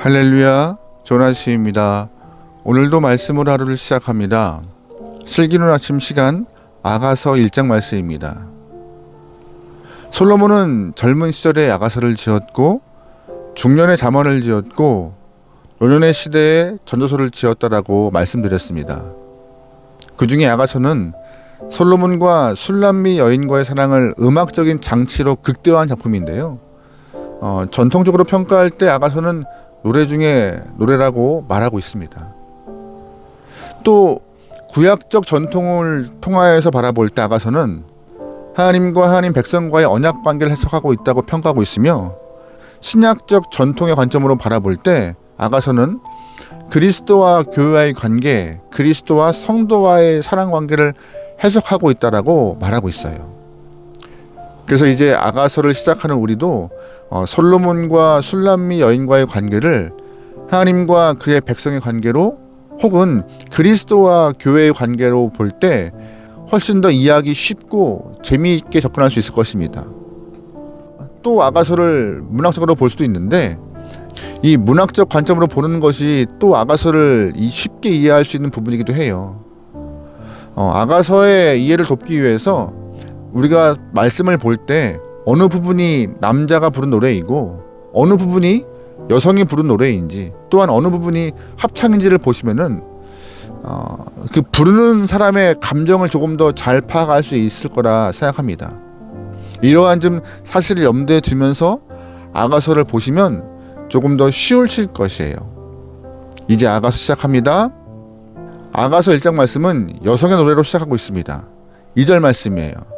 할렐루야, 조나시입니다. 오늘도 말씀으로 하루를 시작합니다. 슬기로운 아침 시간 아가서 1장 말씀입니다. 솔로몬은 젊은 시절에 아가서를 지었고 중년에 잠언을 지었고 노년의 시대에 전도서를 지었다라고 말씀드렸습니다. 그 중에 아가서는 솔로몬과 술람미 여인과의 사랑을 음악적인 장치로 극대화한 작품인데요. 어, 전통적으로 평가할 때 아가서는 노래 중에 노래라고 말하고 있습니다. 또 구약적 전통을 통하여서 바라볼 때 아가서는 하나님과 하나님 백성과의 언약 관계를 해석하고 있다고 평가하고 있으며 신약적 전통의 관점으로 바라볼 때 아가서는 그리스도와 교회와의 관계, 그리스도와 성도와의 사랑 관계를 해석하고 있다라고 말하고 있어요. 그래서 이제 아가서를 시작하는 우리도 어, 솔로몬과 술람미 여인과의 관계를 하나님과 그의 백성의 관계로 혹은 그리스도와 교회의 관계로 볼 때 훨씬 더 이해하기 쉽고 재미있게 접근할 수 있을 것입니다. 또 아가서를 문학적으로 볼 수도 있는데 이 문학적 관점으로 보는 것이 또 아가서를 쉽게 이해할 수 있는 부분이기도 해요. 어, 아가서의 이해를 돕기 위해서 우리가 말씀을 볼 때 어느 부분이 남자가 부른 노래이고 어느 부분이 여성이 부른 노래인지 또한 어느 부분이 합창인지를 보시면은 어, 그 부르는 사람의 감정을 조금 더 잘 파악할 수 있을 거라 생각합니다. 이러한 좀 사실을 염두에 두면서 아가서를 보시면 조금 더 쉬우실 것이에요. 이제 아가서 시작합니다. 아가서 1장 말씀은 여성의 노래로 시작하고 있습니다. 2절 말씀이에요.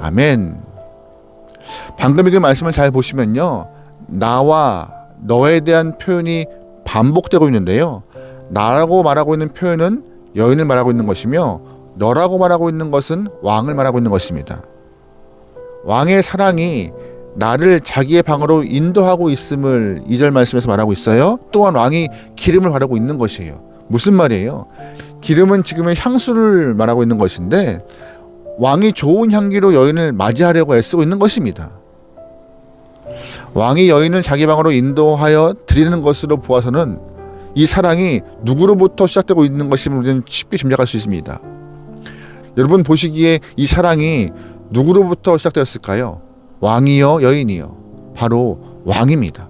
아멘. 방금 읽은 말씀을 잘 보시면요. 나와 너에 대한 표현이 반복되고 있는데요. 나라고 말하고 있는 표현은 여인을 말하고 있는 것이며 너라고 말하고 있는 것은 왕을 말하고 있는 것입니다. 왕의 사랑이 나를 자기의 방으로 인도하고 있음을 이 절 말씀에서 말하고 있어요. 또한 왕이 기름을 바르고 있는 것이에요. 무슨 말이에요? 기름은 지금은 향수를 말하고 있는 것인데 왕이 좋은 향기로 여인을 맞이하려고 애쓰고 있는 것입니다. 왕이 여인을 자기 방으로 인도하여 드리는 것으로 보아서는 이 사랑이 누구로부터 시작되고 있는 것임을 우리는 쉽게 짐작할 수 있습니다. 여러분 보시기에 이 사랑이 누구로부터 시작되었을까요? 왕이요, 여인이요. 바로 왕입니다.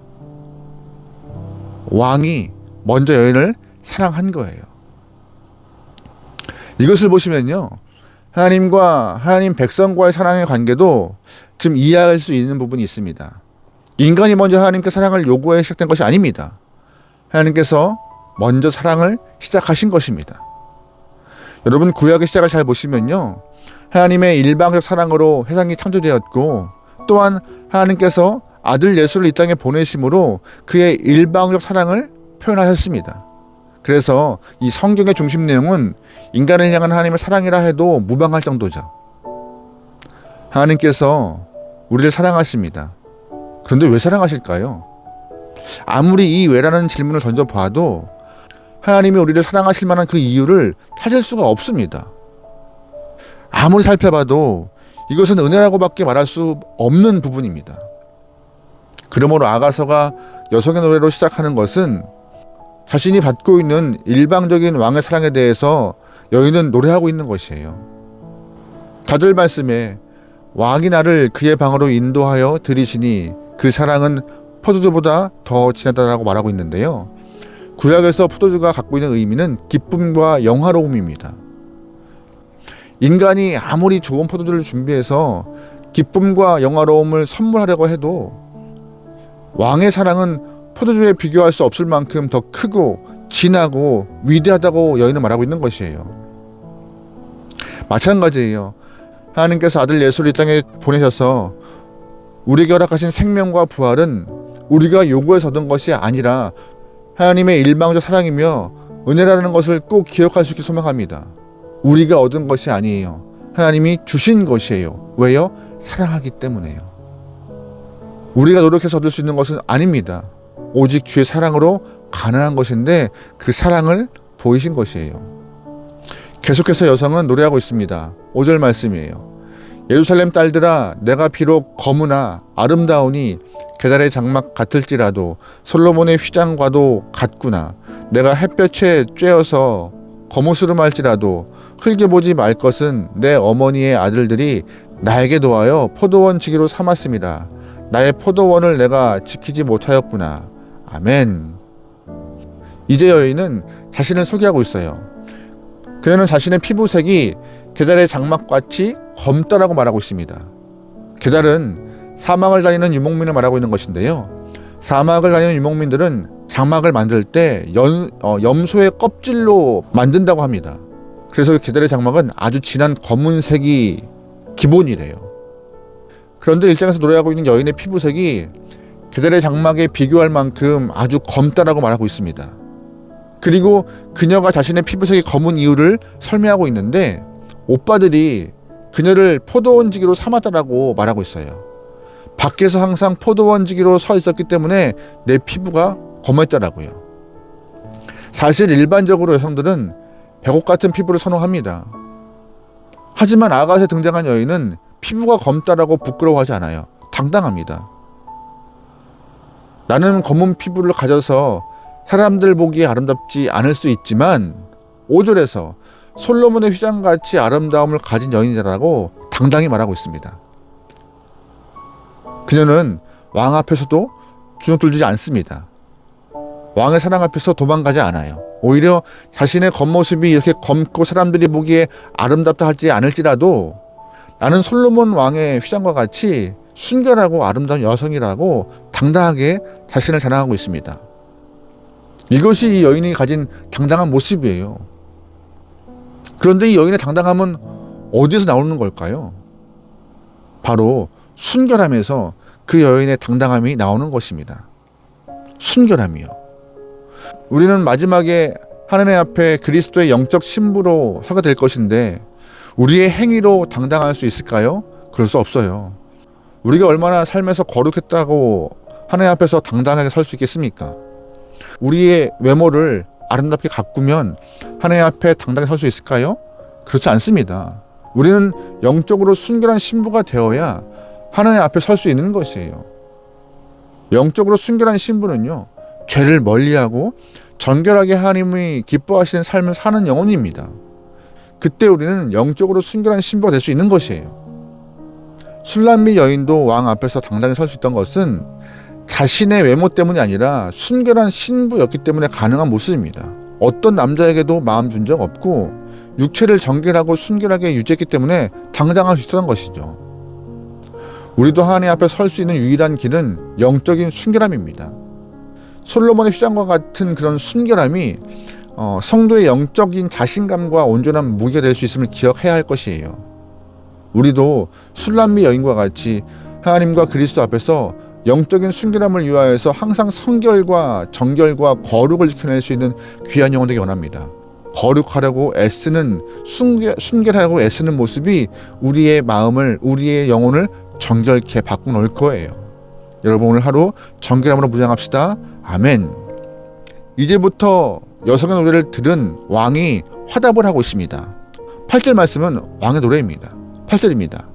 왕이 먼저 여인을 사랑한 거예요. 이것을 보시면요. 하나님과 하나님 백성과의 사랑의 관계도 좀 이해할 수 있는 부분이 있습니다. 인간이 먼저 하나님께 사랑을 요구해 시작된 것이 아닙니다. 하나님께서 먼저 사랑을 시작하신 것입니다. 여러분 구약의 시작을 잘 보시면요. 하나님의 일방적 사랑으로 세상이 창조되었고 또한 하나님께서 아들 예수를 이 땅에 보내심으로 그의 일방적 사랑을 표현하셨습니다. 그래서 이 성경의 중심 내용은 인간을 향한 하나님의 사랑이라 해도 무방할 정도죠. 하나님께서 우리를 사랑하십니다. 그런데 왜 사랑하실까요? 아무리 이 왜라는 질문을 던져봐도 하나님이 우리를 사랑하실 만한 그 이유를 찾을 수가 없습니다. 아무리 살펴봐도 이것은 은혜라고밖에 말할 수 없는 부분입니다. 그러므로 아가서가 여성의 노래로 시작하는 것은 자신이 받고 있는 일방적인 왕의 사랑에 대해서 여인은 노래하고 있는 것이에요. 가절 말씀에 왕이 나를 그의 방으로 인도하여 들이시니 그 사랑은 포도주보다 더 진하다라고 말하고 있는데요. 구약에서 포도주가 갖고 있는 의미는 기쁨과 영화로움입니다. 인간이 아무리 좋은 포도주를 준비해서 기쁨과 영화로움을 선물하려고 해도 왕의 사랑은 포도주에 비교할 수 없을 만큼 더 크고 진하고 위대하다고 여인은 말하고 있는 것이에요. 마찬가지예요. 하나님께서 아들 예수를 이 땅에 보내셔서 우리에게 허락하신 생명과 부활은 우리가 요구해서 얻은 것이 아니라 하나님의 일방적 사랑이며 은혜라는 것을 꼭 기억할 수 있게 소망합니다. 우리가 얻은 것이 아니에요. 하나님이 주신 것이에요. 왜요? 사랑하기 때문에요. 우리가 노력해서 얻을 수 있는 것은 아닙니다. 오직 주의 사랑으로 가능한 것인데 그 사랑을 보이신 것이에요. 계속해서 여성은 노래하고 있습니다. 5절 말씀이에요. 예루살렘 딸들아 내가 비록 검으나 아름다우니 계달의 장막 같을지라도 솔로몬의 휘장과도 같구나. 내가 햇볕에 쬐어서 거무스름할지라도 흘겨보지 말 것은 내 어머니의 아들들이 나에게 도하여 포도원 지기로 삼았습니다. 나의 포도원을 내가 지키지 못하였구나. 아멘. 이제 여인은 자신을 소개하고 있어요. 그녀는 자신의 피부색이 계달의 장막같이 검다라고 말하고 있습니다. 계달은 사막을 다니는 유목민을 말하고 있는 것인데요. 사막을 다니는 유목민들은 장막을 만들 때 연, 어, 염소의 껍질로 만든다고 합니다. 그래서 계달의 장막은 아주 진한 검은색이 기본이래요. 그런데 일장에서 노래하고 있는 여인의 피부색이 계달의 장막에 비교할 만큼 아주 검다라고 말하고 있습니다. 그리고 그녀가 자신의 피부색이 검은 이유를 설명하고 있는데 오빠들이 그녀를 포도원지기로 삼았다라고 말하고 있어요. 밖에서 항상 포도원지기로 서 있었기 때문에 내 피부가 검했더라고요. 사실 일반적으로 여성들은 백옥 같은 피부를 선호합니다. 하지만 아가에 등장한 여인은 피부가 검다라고 부끄러워하지 않아요. 당당합니다. 나는 검은 피부를 가져서 사람들 보기에 아름답지 않을 수 있지만 5절에서 솔로몬의 휘장같이 아름다움을 가진 여인이라고 당당히 말하고 있습니다. 그녀는 왕 앞에서도 주눅들지 않습니다. 왕의 사랑 앞에서 도망가지 않아요. 오히려 자신의 겉모습이 이렇게 검고 사람들이 보기에 아름답다 할지 않을지라도 나는 솔로몬 왕의 휘장과 같이 순결하고 아름다운 여성이라고 당당하게 자신을 자랑하고 있습니다. 이것이 이 여인이 가진 당당한 모습이에요. 그런데 이 여인의 당당함은 어디서 나오는 걸까요? 바로 순결함에서 그 여인의 당당함이 나오는 것입니다. 순결함이요. 우리는 마지막에 하나님 앞에 그리스도의 영적 신부로 서게 될 것인데 우리의 행위로 당당할 수 있을까요? 그럴 수 없어요. 우리가 얼마나 삶에서 거룩했다고 하나님 앞에서 당당하게 설 수 있겠습니까? 우리의 외모를 아름답게 가꾸면 하나님 앞에 당당히 설 수 있을까요? 그렇지 않습니다. 우리는 영적으로 순결한 신부가 되어야 하나님 앞에 설 수 있는 것이에요. 영적으로 순결한 신부는요, 죄를 멀리하고 정결하게 하나님이 기뻐하시는 삶을 사는 영혼입니다. 그때 우리는 영적으로 순결한 신부가 될 수 있는 것이에요. 술람미 여인도 왕 앞에서 당당히 설 수 있던 것은 자신의 외모 때문이 아니라 순결한 신부였기 때문에 가능한 모습입니다. 어떤 남자에게도 마음 준 적 없고 육체를 정결하고 순결하게 유지했기 때문에 당당할 수 있었던 것이죠. 우리도 하나님 앞에 설 수 있는 유일한 길은 영적인 순결함입니다. 솔로몬의 휘장과 같은 그런 순결함이 어, 성도의 영적인 자신감과 온전한 무기가 될 수 있음을 기억해야 할 것이에요. 우리도 술람미 여인과 같이 하나님과 그리스도 앞에서 영적인 순결함을 위하여서 항상 성결과 정결과 거룩을 지켜낼 수 있는 귀한 영혼 되기 원합니다. 거룩하려고 애쓰는 순결, 순결하고 애쓰는 모습이 우리의 마음을 우리의 영혼을 정결케 바꿔 놓을 거예요. 여러분 오늘 하루 정결함으로 무장합시다. 아멘. 이제부터 여성의 노래를 들은 왕이 화답을 하고 있습니다. 8절 말씀은 왕의 노래입니다. 8절입니다.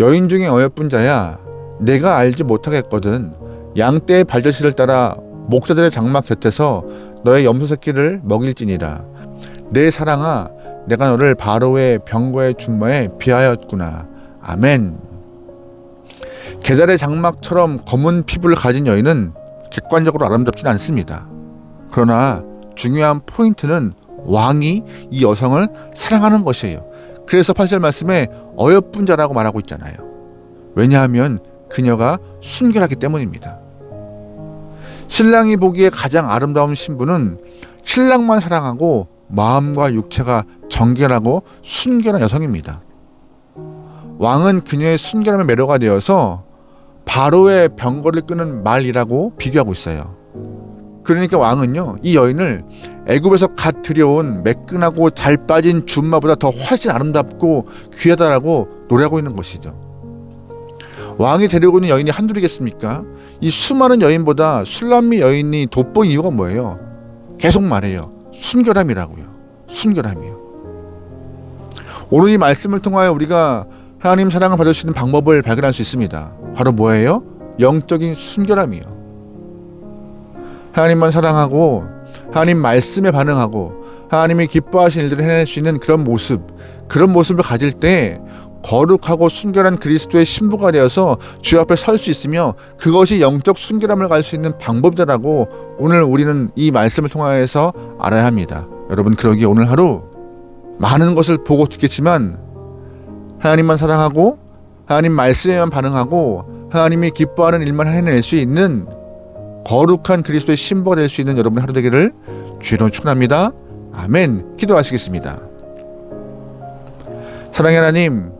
여인 중에 어여쁜 자야 내가 알지 못하겠거든. 양떼의 발자취를 따라 목자들의 장막 곁에서 너의 염소 새끼를 먹일지니라. 내 사랑아 내가 너를 바로의 병거의 준마에 비하였구나. 아멘. 계달의 장막처럼 검은 피부를 가진 여인은 객관적으로 아름답진 않습니다. 그러나 중요한 포인트는 왕이 이 여성을 사랑하는 것이에요. 그래서 8절 말씀에 어여쁜 자라고 말하고 있잖아요. 왜냐하면 그녀가 순결하기 때문입니다. 신랑이 보기에 가장 아름다운 신부는 신랑만 사랑하고 마음과 육체가 정결하고 순결한 여성입니다. 왕은 그녀의 순결함에 매료가 되어서 바로의 병거를 끄는 말이라고 비교하고 있어요. 그러니까 왕은요 이 여인을 애굽에서 갓 들여온 매끈하고 잘 빠진 준마보다 더 훨씬 아름답고 귀하다라고 노래하고 있는 것이죠. 왕이 데리고 있는 여인이 한둘이겠습니까? 이 수많은 여인보다 술람미 여인이 돋보인 이유가 뭐예요? 계속 말해요. 순결함이라고요. 순결함이요. 오늘 이 말씀을 통하여 우리가 하나님 사랑을 받을 수 있는 방법을 발견할 수 있습니다. 바로 뭐예요? 영적인 순결함이요. 하나님만 사랑하고 하나님 말씀에 반응하고 하나님이 기뻐하신 일들을 해낼 수 있는 그런 모습, 그런 모습을 가질 때 거룩하고 순결한 그리스도의 신부가 되어서 주 앞에 설 수 있으며 그것이 영적 순결함을 갈 수 있는 방법이다라고 오늘 우리는 이 말씀을 통하여서 알아야 합니다. 여러분 그러기에 오늘 하루 많은 것을 보고 듣겠지만 하나님만 사랑하고 하나님 말씀에만 반응하고 하나님이 기뻐하는 일만 해낼 수 있는 거룩한 그리스도의 신부가 될 수 있는 여러분의 하루 되기를 주로 축원합니다. 아멘. 기도하시겠습니다. 사랑의 하나님,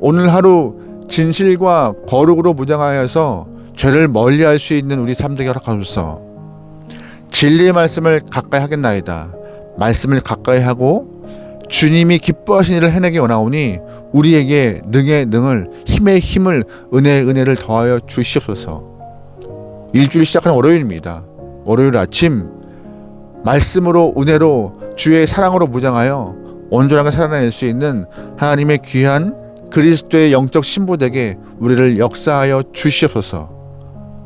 오늘 하루 진실과 거룩으로 무장하여서 죄를 멀리할 수 있는 우리 삶 되게 허락하소서. 진리의 말씀을 가까이 하겠나이다. 말씀을 가까이 하고 주님이 기뻐하신 일을 해내기 원하오니 우리에게 능의 능을 힘의 힘을 은혜의 은혜를 더하여 주시옵소서. 일주일 시작하는 월요일입니다. 월요일 아침 말씀으로 은혜로 주의 사랑으로 무장하여 온전하게 살아낼 수 있는 하나님의 귀한 그리스도의 영적 신부되게 우리를 역사하여 주시옵소서.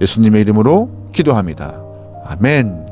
예수님의 이름으로 기도합니다. 아멘.